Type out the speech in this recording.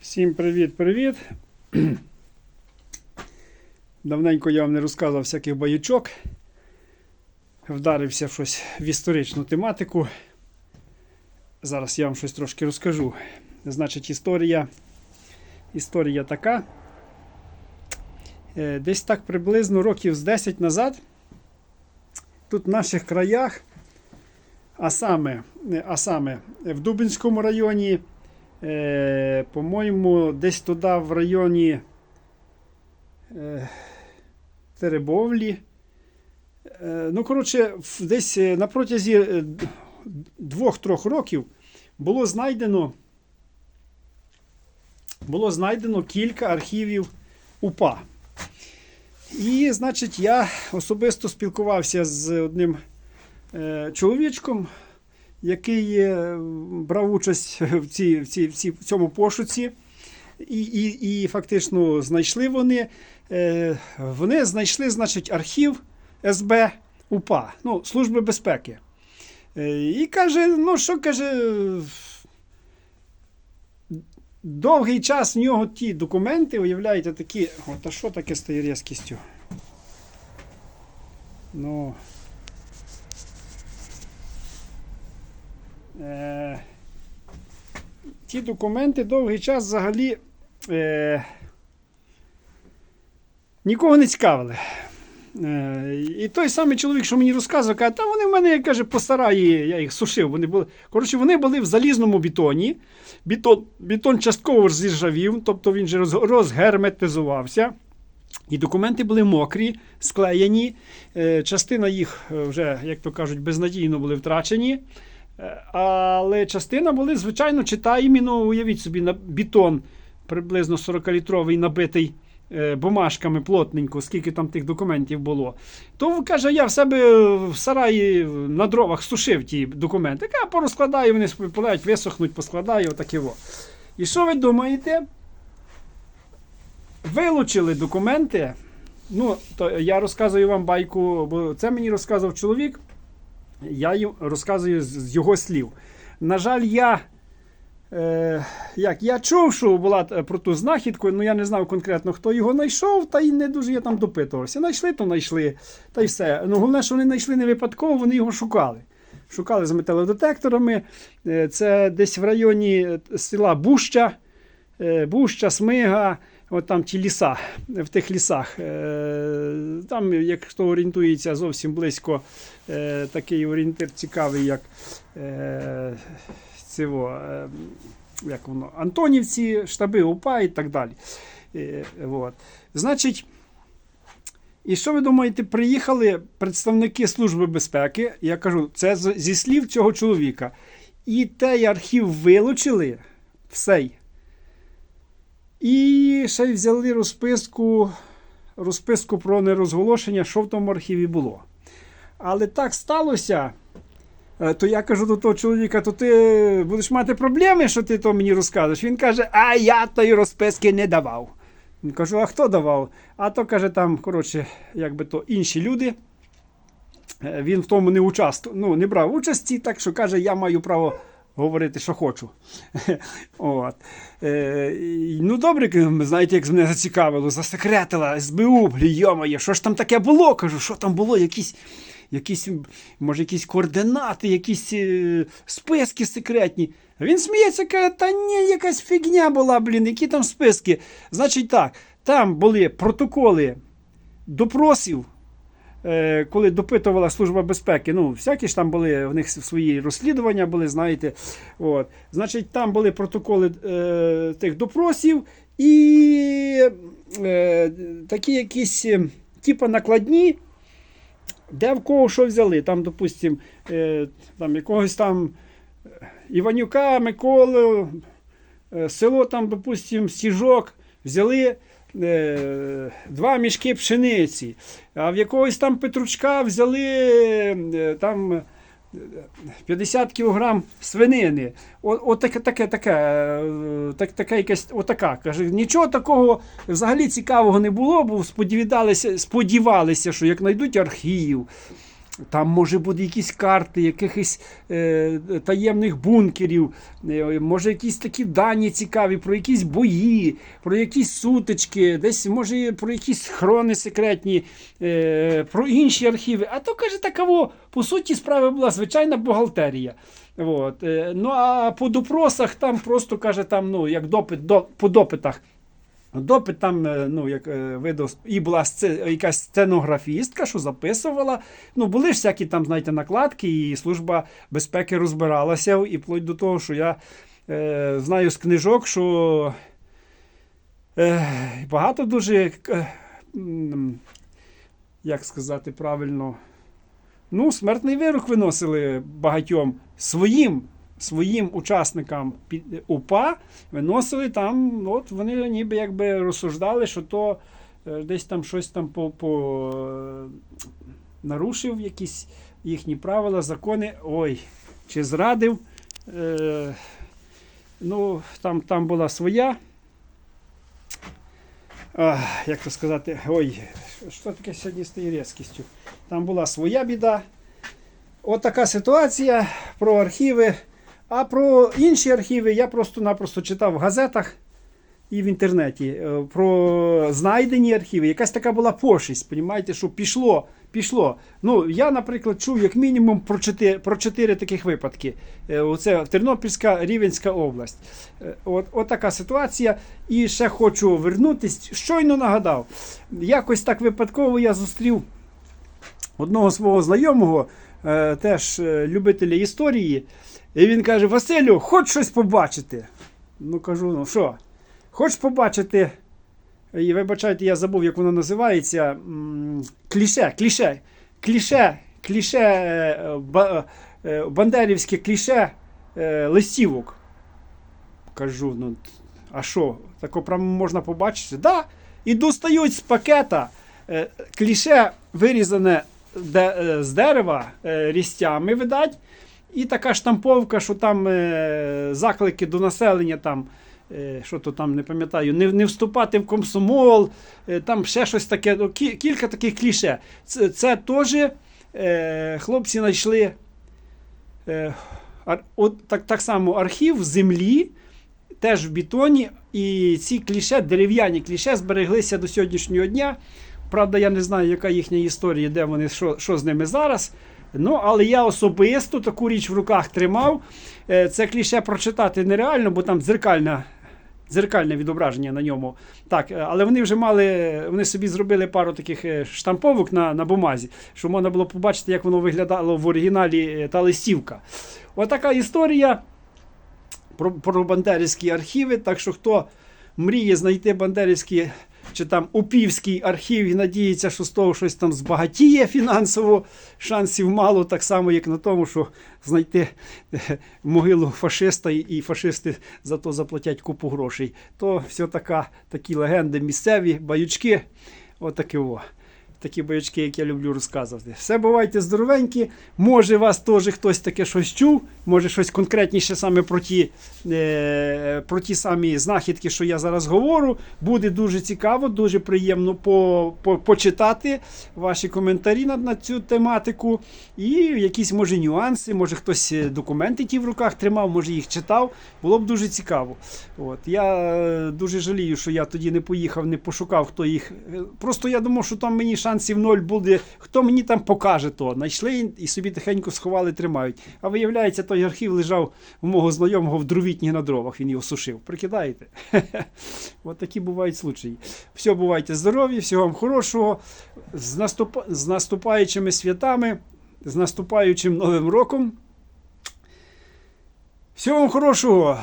Всім привіт-привіт. Давненько я вам не розказував всяких баячок. Вдарився щось в історичну тематику. Зараз я вам щось трошки розкажу. Значить, історія, історія така. Е, Десь так приблизно років з 10 назад. Тут в наших краях, а саме, е, а саме в Дубинському районі. Е, по-моєму, десь туди в районі е, Теребовлі. Е, ну, коротше, десь е, на протязі е, двох-трьох років було знайдено, було знайдено кілька архівів УПА. І, значить, я особисто спілкувався з одним е, чоловічком, який брав участь в, цій, в, цій, в, цій, в цьому пошуці. І, і, і фактично знайшли вони. Е, вони знайшли, значить, архів СБ УПА, ну, Служби безпеки. Е, і каже, ну що каже. Довгий час в нього ті документи, уявляєте, такі. От, а що таке тією різкістю? Ну. Е, ті документи довгий час взагалі е, нікого не цікавили. Е, і той самий чоловік, що мені розказував, каже, та вони в мене, як каже, по сараї, я їх сушив. Вони були, коротше, вони були в залізному бетоні. Бетон, бетон частково зіржавів, тобто він же роз, розгерметизувався. І документи були мокрі, склеєні. Е, частина їх е, вже, як то кажуть, безнадійно були втрачені. Е, Але частина були, звичайно, читаємі. Ну, уявіть собі, на бетон приблизно 40-літровий набитий е, бумажками плотненько, скільки там тих документів було. То каже, я в себе в сараї на дровах сушив ті документи. Я порозкладаю, вони поляють, висохнуть, поскладаю, отаке во. І що ви думаєте? Вилучили документи. Ну, то я розказую вам байку, бо це мені розказував чоловік. Я їм розказую з- його слів. На жаль, я. Е, як, я чув, що була е, про ту знахідку, але я не знав конкретно, хто його знайшов, та й не дуже я там допитувався. Знайшли, то знайшли, та й все. Ну, головне, що вони знайшли не випадково, вони його шукали. Шукали з металодетекторами. Е, Це десь в районі е, села Буща, Буща, Смига, от там ті ліса, в тих лісах. Е, Там, як хто орієнтується зовсім близько, е, такий орієнтир цікавий, як е, цього, як воно, Антонівці, штаби УПА і так далі. От. Значить, і що ви думаєте, приїхали представники Служби безпеки, я кажу, це зі слів цього чоловіка. І той архів вилучили, всей. І ще й взяли розписку, розписку про нерозголошення, що в тому архіві було. Але так сталося. е, То я кажу до того чоловіка, то ти будеш мати проблеми, що ти то мені розказуєш. Він каже, а я тої розписки не давав. Він кажу, а хто давав? А то каже, там, коротше, якби то інші люди. Е, Він в тому не участвував, ну, не брав участі, так що каже, я маю право говорити, що хочу. От. Е, ну, добре, знаєте, як мене зацікавило, засекретила СБУ, блі, йомає, що ж там таке було? Кажу, що там було? Якісь, якісь може, якісь координати, якісь е, списки секретні. Він сміється, каже, та ні, якась фігня була, блін, які там списки. Значить так, там були протоколи допросів, коли допитувала Служба безпеки. Ну, всякі ж там були, в них свої розслідування були, знаєте. От. Значить, там були протоколи е, тих допросів і е, такі якісь, е, типу, накладні. Де в кого що взяли? Там, допустим, е, там якогось там е, Іванюка, Миколу, е, село там, допустим, Сіжок, взяли е, два мішки пшениці, а в якогось там Петручка взяли е, там. е, 50 кілограм свинини. О, о, таке, таке, е, так, таке отака. Каже, нічого такого взагалі цікавого не було, бо сподівалися, сподівалися, що як знайдуть архів, Там може бути якісь карти, якихось е, таємних бункерів, е, може якісь такі дані цікаві про якісь бої, про якісь сутички, десь може про якісь хрони секретні, е, про інші архіви. А то каже, такаво, по суті, справи була звичайна бухгалтерія. От. Е, ну а по допросах там просто каже, там, ну, як допит, до, по допитах. Допит там, е, ну, як е, видав, і була якась сценографістка, що записувала. Ну, були ж всякі там, знаєте, накладки, і служба безпеки розбиралася, і вплоть до того, що я е, знаю з книжок, що е, багато дуже, е, як сказати правильно, ну, смертний вирок виносили багатьом своїм. Своїм учасникам УПА виносили там, от вони ніби якби розсуждали, що то е, десь там щось там по, по нарушив якісь їхні правила, закони. Ой, чи зрадив. Е, ну, там, там була своя. А, як то сказати, ой, що таке сьогодні з тією різкістю? Там була своя біда. От така ситуація про архіви. А про інші архіви я просто-напросто читав в газетах і в інтернеті. Е, Про знайдені архіви. Якась така була пошість, понімаєте, що пішло. пішло. Ну, я, наприклад, чув як мінімум про чотири, про чотири таких випадки. Е, Оце Тернопільська, Рівенська область. Е, От, от така ситуація. І ще хочу вернутись. Щойно нагадав. Якось так випадково я зустрів одного свого знайомого, теж любителя історії. І він каже: Василю, хоч щось побачити. Ну кажу, ну що, хочеш побачити? І вибачайте, я забув, як воно називається. Кліше, кліше, кліше, кліше, е, е, бандерівське кліше е, листівок. Кажу, ну, а що, тако прямо можна побачити? Да. І достають з пакета кліше вирізане з дерева різцями, видать. І така штамповка, що там е, заклики до населення, там, е, що то там, не пам'ятаю, не, не вступати в комсомол, е, там ще щось таке, ну, кі- кілька таких кліше. Це, це теж е, хлопці знайшли е, от, так, так само архів землі, теж в бетоні, і ці кліше, дерев'яні кліше, збереглися до сьогоднішнього дня. Правда, я не знаю, яка їхня історія, де вони, що, що з ними зараз. Ну, але я особисто таку річ в руках тримав. Е, Це кліше прочитати нереально, бо там дзеркальна. Дзеркальне відображення на ньому. Так, е, але вони вже мали, вони собі зробили пару таких е, штамповок на, на бумазі, щоб можна було побачити, як воно виглядало в оригіналі та листівка. Отака історія про, про бандерівські архіви. Так що хто мріє знайти бандерівські чи там упівський архів і надіється, що з того щось там збагатіє фінансово, шансів мало, так само, як на тому, що знайти е, могилу фашиста і- фашисти за то заплатять купу грошей. То все така, такі легенди місцеві, баючки. Отаке во. Такі боячки, як я люблю розказувати. Все бувайте здоровенькі. Може, вас теж хтось таке щось чув, може щось конкретніше саме про ті, е, про ті самі знахідки, що я зараз говорю. Буде дуже цікаво, дуже приємно по, по, почитати ваші коментарі на, на цю тематику. І якісь може нюанси, може хтось е, документи ті в руках тримав, може їх читав. Було б дуже цікаво. От. Я е, дуже жалію, що я тоді не поїхав, не пошукав, хто їх. е, Просто я думав, що там мені шансів ноль буде. Хто мені там покаже то. Найшли і собі тихенько сховали, тримають. А виявляється, той архів лежав у мого знайомого в дровітні на дровах. Він його сушив. Прикидаєте? От такі бувають случаї. Все, бувайте здорові, всього вам хорошого. З, наступ... з наступаючими святами, з наступаючим Новим роком. Всього вам хорошого.